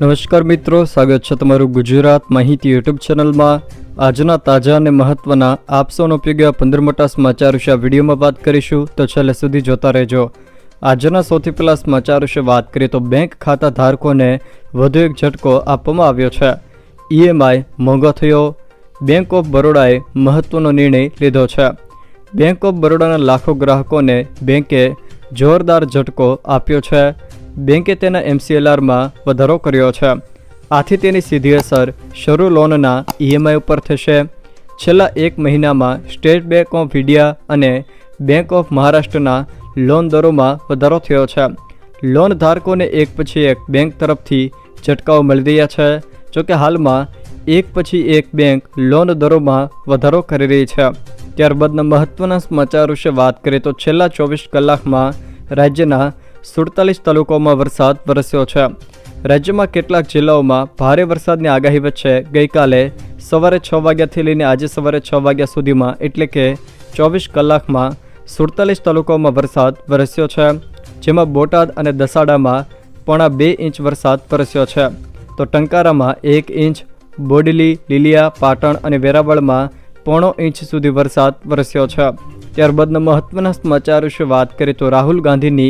નમસ્કાર મિત્રો, સ્વાગત છે તમારું ગુજરાત માહિતી યુટ્યુબ ચેનલમાં. આજના તાજા અને મહત્વના આપસોનો ઉપયોગી આ પંદર મોટા સમાચાર વિશે વિડીયોમાં વાત કરીશું, તો છેલ્લે સુધી જોતા રહેજો. આજના સૌથી પહેલા સમાચાર વિશે વાત કરીએ, તો બેંક ખાતા ધારકોને વધુ એક ઝટકો આપવામાં આવ્યો છે. ઈએમઆઈ મોંઘો થયો. બેંક ઓફ બરોડાએ મહત્વનો નિર્ણય લીધો છે. બેંક ઓફ બરોડાના લાખો ગ્રાહકોને બેંકે જોરદાર ઝટકો આપ્યો છે. બેંકે તેના એમસીએલઆરમાં વધારો કર્યો છે. આથી તેની સીધી અસર શરૂ લોનના ઈએમઆઈ ઉપર થશે. છેલ્લા એક મહિનામાં સ્ટેટ બેંક ઓફ ઇન્ડિયા અને બેંક ઓફ મહારાષ્ટ્રના લોન દરોમાં વધારો થયો છે. લોન ધારકોને એક પછી એક બેંક તરફથી ઝટકાઓ મળી રહ્યા છે. જોકે હાલમાં એક પછી એક બેંક લોન દરોમાં વધારો કરી રહી છે. ત્યારબાદના મહત્ત્વના સમાચાર વિશે વાત કરીએ તો છેલ્લા ચોવીસ કલાકમાં રાજ્યના સુડતાલીસ તાલુકાઓમાં વરસાદ વરસ્યો છે. રાજ્યમાં કેટલાક જિલ્લાઓમાં ભારે વરસાદની આગાહી વચ્ચે ગઈકાલે સવારે છ વાગ્યાથી લઈને આજે સવારે છ વાગ્યા સુધીમાં એટલે કે ચોવીસ કલાકમાં સુડતાલીસ તાલુકાઓમાં વરસાદ વરસ્યો છે. જેમાં બોટાદ અને દસાડામાં પોણા બે ઇંચ વરસાદ વરસ્યો છે. તો ટંકારામાં એક ઇંચ, બોડલી, લીલિયા, પાટણ અને વેરાવળમાં પોણો ઇંચ સુધી વરસાદ વરસ્યો છે. ત્યારબાદના મહત્વના સમાચાર વિશે વાત કરીએ તો રાહુલ ગાંધીની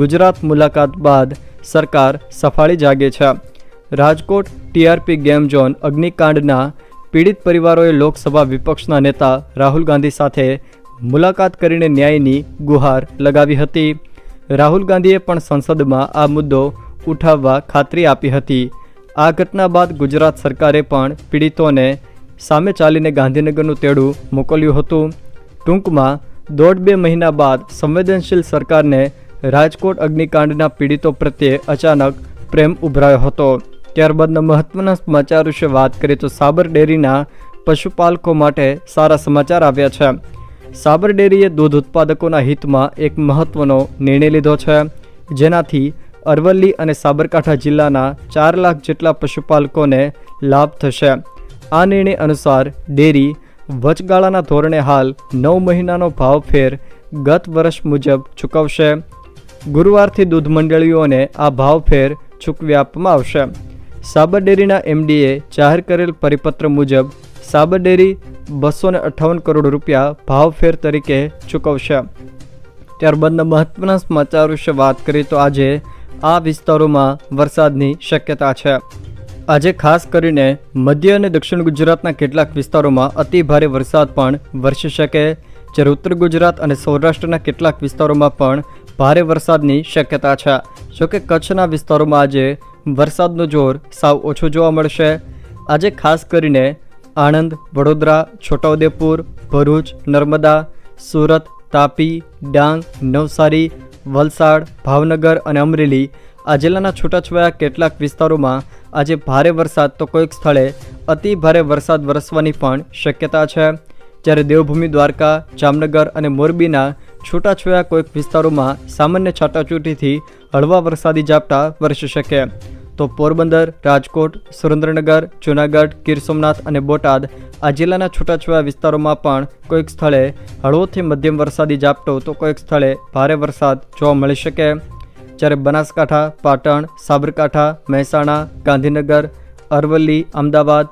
ગુજરાત મુલાકાત બાદ સરકાર સફાળી જાગે છે. રાજકોટ ટીઆરપી ગેમ ઝોન અગ્નિકાંડના પીડિત પરિવારોએ લોકસભા વિપક્ષના નેતા રાહુલ ગાંધી સાથે મુલાકાત કરીને ન્યાયની ગુહાર લગાવી હતી. રાહુલ ગાંધીએ પણ સંસદમાં આ મુદ્દો ઉઠાવવા ખાતરી આપી હતી. આ ઘટના બાદ ગુજરાત સરકારે પણ પીડિતોને સામે ચાલીને ગાંધીનગરનું તેડું મોકલ્યું હતું. ટૂંકમાં દોઢ બે મહિના બાદ સંવેદનશીલ સરકારને રાજકોટ અગ્નિકાંડના પીડિતો પ્રત્યે અચાનક પ્રેમ ઉભરાયો હતો. ત્યારબાદના મહત્વના સમાચાર વિશે વાત કરીએ તો સાબર ડેરીના પશુપાલકો માટે સારા સમાચાર આવ્યા છે. સાબર ડેરીએ દૂધ ઉત્પાદકોના હિતમાં એક મહત્વનો નિર્ણય લીધો છે. જેનાથી અરવલ્લી અને સાબરકાંઠા જિલ્લાના ચાર લાખ જેટલા પશુપાલકોને લાભ થશે. આ નિર્ણય અનુસાર ડેરી વચગાળાના ધોરણે હાલ નવ મહિનાનો ભાવ ફેર ગત વર્ષ મુજબ ચૂકવશે. ગુરુવારથી દૂધ મંડળીઓને આ ભાવ ફેર ચૂકવી આપવામાં આવશે. સાબર ડેરીના એમડીએ જાહેર કરેલ પરિપત્ર મુજબ સાબર ડેરી બસો ને અઠ્ઠાવન કરોડ રૂપિયા ભાવ ફેર તરીકે ચૂકવશે. ત્યારબાદના મહત્વના સમાચાર વિશે વાત કરીએ તો આજે આ વિસ્તારોમાં વરસાદની શક્યતા છે. આજે ખાસ કરીને મધ્ય અને દક્ષિણ ગુજરાતના કેટલાક વિસ્તારોમાં અતિ ભારે વરસાદ પણ વરસી શકે જ્યારે ઉત્તર ગુજરાત અને સૌરાષ્ટ્રના કેટલાક વિસ્તારોમાં પણ ભારે વરસાદની શક્યતા છે. જોકે કચ્છના વિસ્તારોમાં આજે વરસાદનું જોર સાવ ઓછું જોવા મળશે. આજે ખાસ કરીને આણંદ, વડોદરા, છોટાઉદેપુર, ભરૂચ, નર્મદા, સુરત, તાપી, ડાંગ, નવસારી, વલસાડ, ભાવનગર અને અમરેલી આ જિલ્લાના છૂટાછવાયા કેટલાક વિસ્તારોમાં આજે ભારે વરસાદ તો કોઈક સ્થળે અતિ ભારે વરસાદ વરસવાની પણ શક્યતા છે. જ્યારે દેવભૂમિ, દ્વારકા, જામનગર અને મોરબીના છૂટાછવાયા કોઈક વિસ્તારોમાં સામાન્ય છાટાછૂટીથી હળવા વરસાદી ઝાપટા વરસી શકે. તો પોરબંદર, રાજકોટ, સુરેન્દ્રનગર, જૂનાગઢ, ગીર સોમનાથ અને બોટાદ આ જિલ્લાના છૂટાછવાયા વિસ્તારોમાં પણ કોઈક સ્થળે હળવોથી મધ્યમ વરસાદી ઝાપટો તો કોઈક સ્થળે ભારે વરસાદ જોવા મળી શકે. જ્યારે બનાસકાંઠા, પાટણ, સાબરકાંઠા, મહેસાણા, ગાંધીનગર, અરવલ્લી, અમદાવાદ,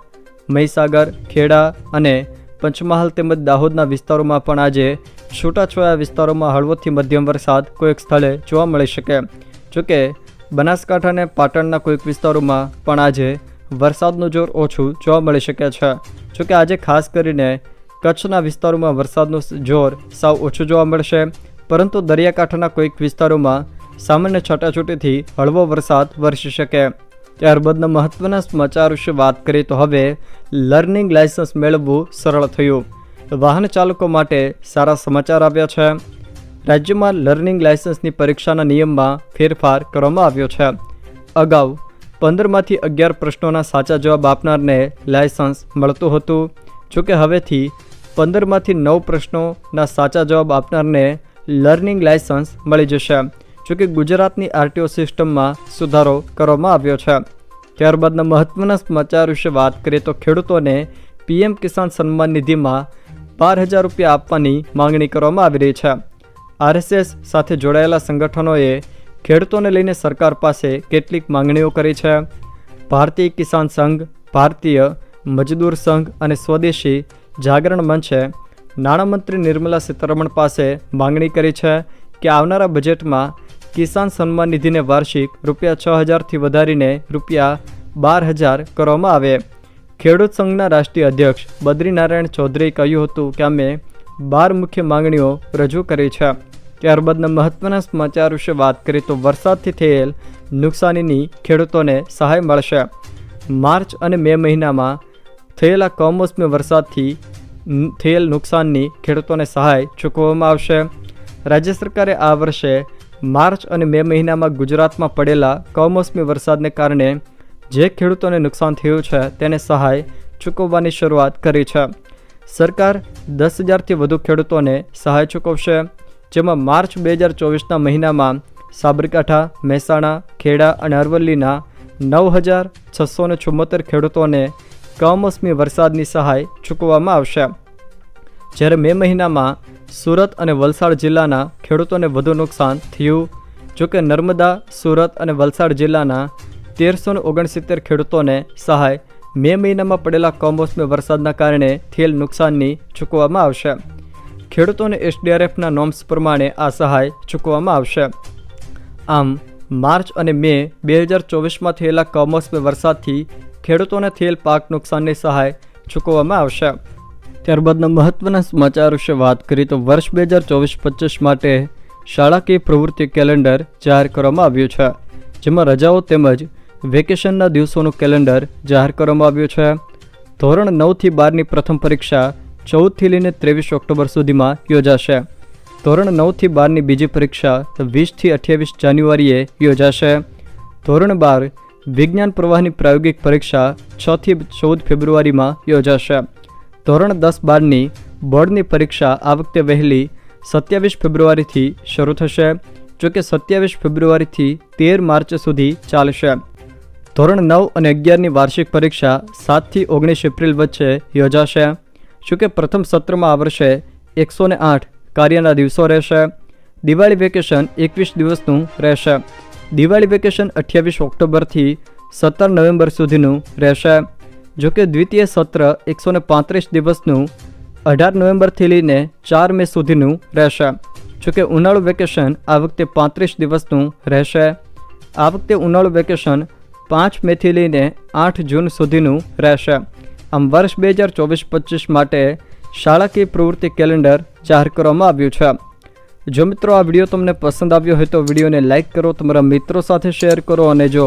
મહીસાગર, ખેડા અને પંચમહાલ તેમજ દાહોદના વિસ્તારોમાં પણ આજે છૂટાછવાયા વિસ્તારોમાં હળવોથી મધ્યમ વરસાદ કોઈક સ્થળે જોવા મળી શકે. જોકે, બનાસકાંઠા અને પાટણના કોઈક વિસ્તારોમાં પણ આજે વરસાદનું જોર ઓછું જોવા મળી શકે છે. જોકે આજે ખાસ કરીને કચ્છના વિસ્તારોમાં વરસાદનું જોર સાવ ઓછું જોવા મળશે. પરંતુ દરિયાકાંઠાના કોઈક વિસ્તારોમાં સામાન્ય છટાછૂટીથી હળવો વરસાદ વરસી શકે. ત્યારબાદના મહત્વના સમાચાર વિશે વાત કરીએ તો હવે લર્નિંગ લાયસન્સ મેળવવું સરળ થયું. વાહન ચાલકો માટે સારા સમાચાર આવ્યા છે. રાજ્યમાં લર્નિંગ લાયસન્સની પરીક્ષાના નિયમમાં ફેરફાર કરવામાં આવ્યો છે. અગાઉ પંદરમાંથી અગિયાર પ્રશ્નોના સાચા જવાબ આપનારને લાયસન્સ મળતું હતું. જોકે હવેથી પંદરમાંથી નવ પ્રશ્નોના સાચા જવાબ આપનારને લર્નિંગ લાયસન્સ મળી જશે. જોકે ગુજરાતની આરટીઓ સિસ્ટમમાં સુધારો કરવામાં આવ્યો છે. ત્યારબાદના મહત્વના સમાચાર વિશે વાત કરીએ તો ખેડૂતોને પીએમ કિસાન સન્માન નિધિમાં બાર હજાર રૂપિયા આપવાની માંગણી કરવામાં આવી રહી છે. આરએસએસ સાથે જોડાયેલા સંગઠનોએ ખેડૂતોને લઈને સરકાર પાસે કેટલીક માંગણીઓ કરી છે. ભારતીય કિસાન સંઘ, ભારતીય મજદૂર સંઘ અને સ્વદેશી જાગરણ મંચે નાણામંત્રી નિર્મલા સીતારમણ પાસે માંગણી કરી છે કે આવનારા બજેટમાં કિસાન સન્માન નિધિને વાર્ષિક રૂપિયા છ હજારથી વધારીને રૂપિયા બાર હજાર કરવામાં આવે. ખેડૂત સંઘના રાષ્ટ્રીય અધ્યક્ષ બદ્રીનારાયણ ચૌધરીએ કહ્યું હતું કે અમે બાર મુખ્ય માંગણીઓ રજૂ કરી છે. ત્યારબાદના મહત્વના સમાચાર વિશે વાત કરીએ તો વરસાદથી થયેલ નુકસાનીની ખેડૂતોને સહાય મળશે. માર્ચ અને મે મહિનામાં થયેલા કમોસમી વરસાદથી થયેલ નુકસાનની ખેડૂતોને સહાય ચૂકવવામાં આવશે. રાજ્ય સરકારે આ વર્ષે માર્ચ અને મે મહિનામાં ગુજરાતમાં પડેલા કમોસમી વરસાદને કારણે જે ખેડૂતોને નુકસાન થયું છે, તેને સહાય ચૂકવવાની શરૂઆત કરી છે. સરકાર દસ હજારથી વધુ ખેડૂતોને સહાય ચૂકવશે, જેમાં માર્ચ બે હજાર ચોવીસના મહિનામાં સાબરકાંઠા, મહેસાણા, ખેડા અને અરવલ્લીના નવ હજાર છસો ને ખેડૂતોને કમોસમી વરસાદની સહાય ચૂકવવામાં આવશે. જ્યારે મે મહિનામાં સુરત અને વલસાડ જિલ્લાના ખેડૂતોને વધુ નુકસાન થયું. જોકે નર્મદા, સુરત અને વલસાડ જિલ્લાના તેરસો ઓગણસિત્તેર ખેડૂતોને સહાય મે મહિનામાં પડેલા કમોસમી વરસાદના કારણે થયેલ નુકસાનની ચૂકવવામાં આવશે. ખેડૂતોને એસડીઆરએફના નોમ્સ પ્રમાણે આ સહાય ચૂકવવામાં આવશે. આમ, માર્ચ અને મે બે હજાર ચોવીસમાં થયેલા કમોસમી વરસાદથી ખેડૂતોને થયેલ પાક નુકસાનની સહાય ચૂકવવામાં આવશે. ત્યારબાદના મહત્વના સમાચાર વિશે વાત કરીએ તો વર્ષ બે હજાર ચોવીસ પચીસ માટે શાળાકીય પ્રવૃત્તિ કેલેન્ડર જાહેર કરવામાં આવ્યું છે. જેમાં રજાઓ તેમજ વેકેશનના દિવસોનું કેલેન્ડર જાહેર કરવામાં આવ્યું છે. ધોરણ નવથી બારની પ્રથમ પરીક્ષા ચૌદથી લઈને ત્રેવીસ ઓક્ટોબર સુધીમાં યોજાશે. ધોરણ નવથી બારની બીજી પરીક્ષા વીસથી અઠ્યાવીસ જાન્યુઆરીએ યોજાશે. ધોરણ બાર વિજ્ઞાન પ્રવાહની પ્રાયોગિક પરીક્ષા છથી ચૌદ ફેબ્રુઆરીમાં યોજાશે. ધોરણ દસ બારની બોર્ડની પરીક્ષા આ વખતે વહેલી સત્યાવીસ ફેબ્રુઆરીથી શરૂ થશે જોકે સત્યાવીસ ફેબ્રુઆરીથી તેર માર્ચ સુધી ચાલશે. ધોરણ નવ અને અગિયારની વાર્ષિક પરીક્ષા સાતથી ઓગણીસ એપ્રિલ વચ્ચે યોજાશે જોકે પ્રથમ સત્રમાં આ વર્ષે એકસો ને આઠ કાર્યના દિવસો રહેશે. દિવાળી વેકેશન એકવીસ દિવસનું રહેશે. દિવાળી વેકેશન અઠ્યાવીસ ઓક્ટોબરથી સત્તર નવેમ્બર સુધીનું રહેશે. જોકે દ્વિતીય સત્ર એકસો પાંત્રીસ દિવસનું અઢાર નવેમ્બરથી લઈને ચાર મે સુધીનું રહેશે. જોકે ઉનાળુ વેકેશન આ વખતે પાંત્રીસ દિવસનું રહેશે. આ વખતે ઉનાળુ વેકેશન પાંચ મેથી લઈને આઠ જૂન સુધીનું રહેશે. આમ વર્ષ બે હજાર ચોવીસ પચીસ માટે શાળાકીય પ્રવૃત્તિ કેલેન્ડર જાહેર કરવામાં આવ્યું છે. જો મિત્રો આ વીડિયો તમને પસંદ આવ્યો હોય તો વિડીયોને લાઇક કરો, તમારા મિત્રો સાથે શેર કરો અને જો